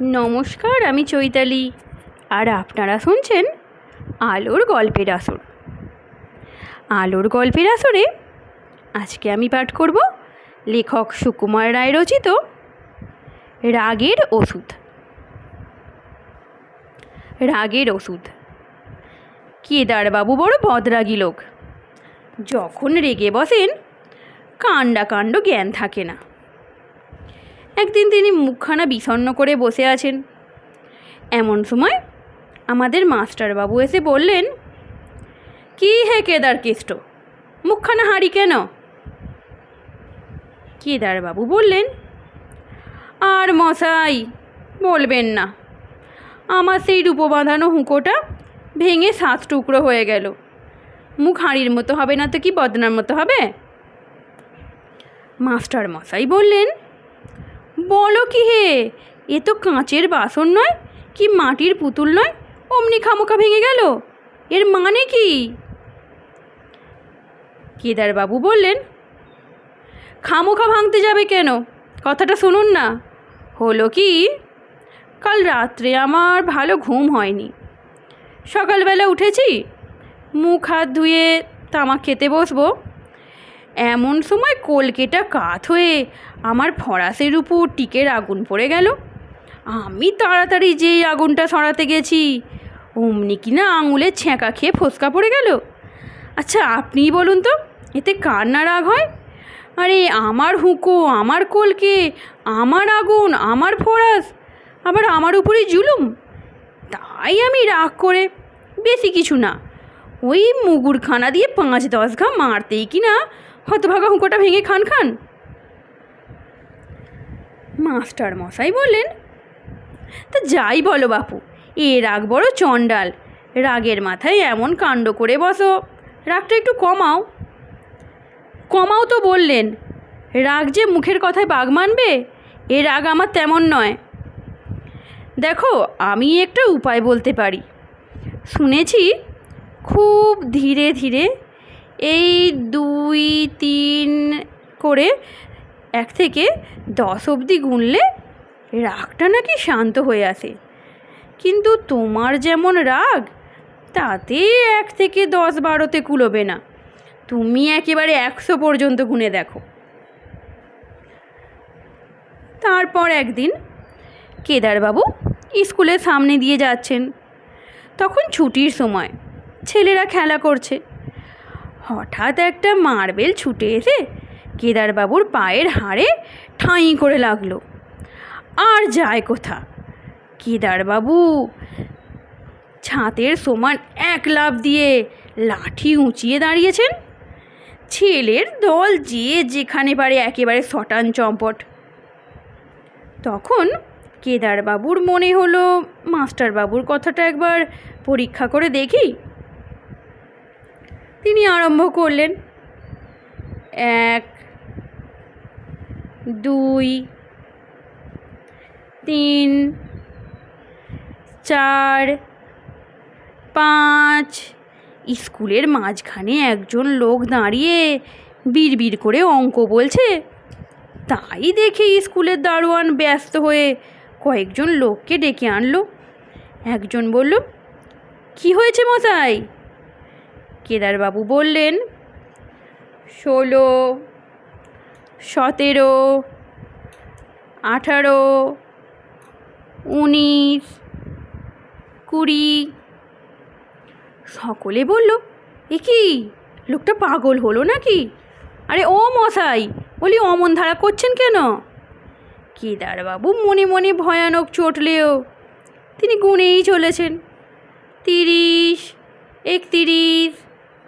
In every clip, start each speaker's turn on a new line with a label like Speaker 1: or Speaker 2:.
Speaker 1: নমস্কার, আমি চৈতালি। আর আপনারা শুনছেন আলোর গল্পের আসর। আলোর গল্পের আসরে আজকে আমি পাঠ করব লেখক সুকুমার রায় রচিত রাগের ওষুধ। রাগের ওষুধ। কেদারবাবু বড় বদরাগী লোক। যখন রেগে বসেন কাণ্ডা কাণ্ড জ্ঞান থাকে না। একদিন তিনি মুখখানা বিষণ্ণ করে বসে আছেন। এমন সময় আমাদের মাস্টারবাবু এসে বললেন, কি হে কেদার কেষ্ট? মুখখানা হাঁড়ি কেন? কেদারবাবু বললেন, আর মশাই, বলবেন না। আমার সেই রূপো বাঁধানো হুঁকোটা ভেঙে সাত টুকরো হয়ে গেল। মুখ হাঁড়ির মতো হবে না তো কি বদনার মতো হবে? মাস্টার মশাই বললেন বলো কি হে? এ তো কাঁচের বাসন নয়, কি মাটির পুতুল নয়, অমনি খামোখা ভেঙে গেল। এর মানে কি? কেদারবাবু বললেন, খামোখা ভাঙতে যাবে কেন? কথাটা শুনুন না। হলো কি, কাল রাত্রে আমার ভালো ঘুম হয়নি। সকালবেলা উঠেছি, মুখ হাত ধুয়ে তামাক খেতে বসবো। এমন সময় কলকেটা কাত হয়ে আমার ফরাসের উপর টিকের আগুন পড়ে গেল। আমি তাড়াতাড়ি যেই আগুনটা সরাতে গেছি, অমনি কিনা আঙুলের ছ্যাঁকা খেয়ে ফোসকা পড়ে গেল। আচ্ছা আপনিই বলুন তো, এতে কার না রাগ হয়? আরে, আমার হুঁকো, আমার কলকে, আমার আগুন, আমার ফরাস, আবার আমার উপরেই জুলুম। তাই আমি রাগ করে, বেশি কিছু না। ওই মুগুরখানা দিয়ে পাঁচ দশ ঘা মারতেই কি না হতভাগা হুঁকোটা ভেঙে খান খান। মাস্টার মশাই বললেন, তা যাই বলো বাপু, এ রাগ বড় চণ্ডাল। রাগের মাথায় এমন কাণ্ড করে বসো। রাগটা একটু কমাও। কমাও তো বললেন। রাগ যে মুখের কথায় বাঘ মানবে, এ রাগ আমার তেমন নয়। দেখো, আমি একটা উপায় বলতে পারি। শুনেছি, খুব ধীরে ধীরে এই দুই, তিন করে এক থেকে দশ অবধি গুনলে রাগটা নাকি শান্ত হয়ে আসে। কিন্তু তোমার যেমন রাগ, তাতে এক থেকে দশ বারোতে কুলোবে না। তুমি একেবারে একশো পর্যন্ত গুনে দেখো। তারপর একদিন কেদারবাবু স্কুলের সামনে দিয়ে যাচ্ছেন। তখন ছুটির সময় ছেলেরা খেলা করছে। হঠাৎ একটা মার্বেল ছুটে এসে কেদারবাবুর পায়ের হাড়ে ঠাঁই করে লাগল। আর যায় কোথা? কেদারবাবু ছাতের সমান এক লাফ দিয়ে লাঠি উঁচিয়ে দাঁড়িয়েছেন। ছেলের দল যে যেখানে পারে একেবারে শটান চম্পট। তখন কেদারবাবুর মনে হলো, মাস্টারবাবুর কথাটা একবার পরীক্ষা করে দেখি। তিনি আরম্ভ করলেন। এক, দুই, তিন, চার, পাঁচ। স্কুলের মাঝখানে একজন লোক দাঁড়িয়ে বিড়বিড় করে অঙ্ক বলছে। তাই দেখে স্কুলের দারোয়ান ব্যস্ত হয়ে কয়েকজন লোককে ডেকে আনলো। একজন বলল, কি হয়েছে মশাই? কেদারবাবু বললেন, ষোলো, সতেরো, আঠারো, উনিশ, কুড়ি। সকলে বলল, এ কি? লোকটা পাগল হলো নাকি? আরে ও মশাই, বলি অমন ধারা করছেন কেন? কেদারবাবু মনে মনে ভয়ানক চটলেও, তিনি গুনেই চলেছেন। তিরিশ, একতিরিশ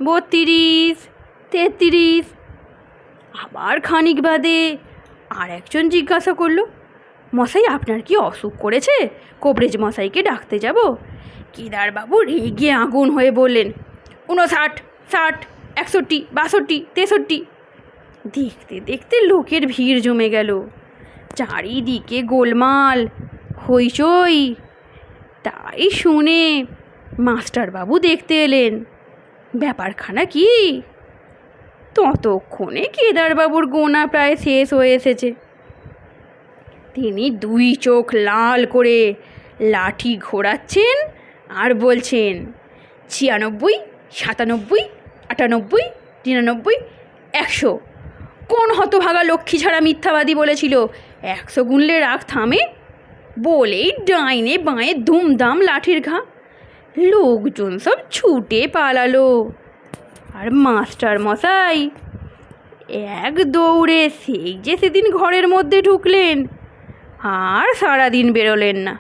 Speaker 1: বত্রিশ, তেত্রিশ, আবার খানিক বাদে আর একজন জিজ্ঞাসা করল, মশাই, আপনার কি অসুখ করেছে? কবরেজ মশাইকে ডাকতে যাব? কেদারবাবু রেগে আগুন হয়ে বললেন উনষাট ষাট, একষট্টি, বাষট্টি, তেষট্টি। দেখতে দেখতে লোকের ভিড় জমে গেল। চারিদিকে গোলমাল, হইচই। তাই শুনে মাস্টারবাবু দেখতে এলেন। ব্যাপারখানা কি? ততক্ষণে কেদারবাবুর গোনা প্রায় শেষ হয়ে এসেছে। তিনি দুই চোখ লাল করে লাঠি ঘোরাচ্ছেন আর বলছেন, ছিয়ানব্বই, সাতানব্বই, আটানব্বই, নিরানব্বই, একশো। কোন হতভাগা লক্ষ্মী ছাড়া মিথ্যাবাদী বলেছিল? একশো গুনলে রাগ থামে বলেই ডাইনে বাঁয়ে ধুমধাম লাঠির ঘা। লোকজন সব ছুটে পালালো। আর মাস্টার মশাই, এক দৌড়ে সেই যে সেদিন ঘরের মধ্যে ঢুকলেন, আর সারাদিন বেরোলেন না।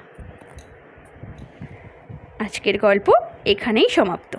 Speaker 1: আজকের গল্প এখানেই সমাপ্ত।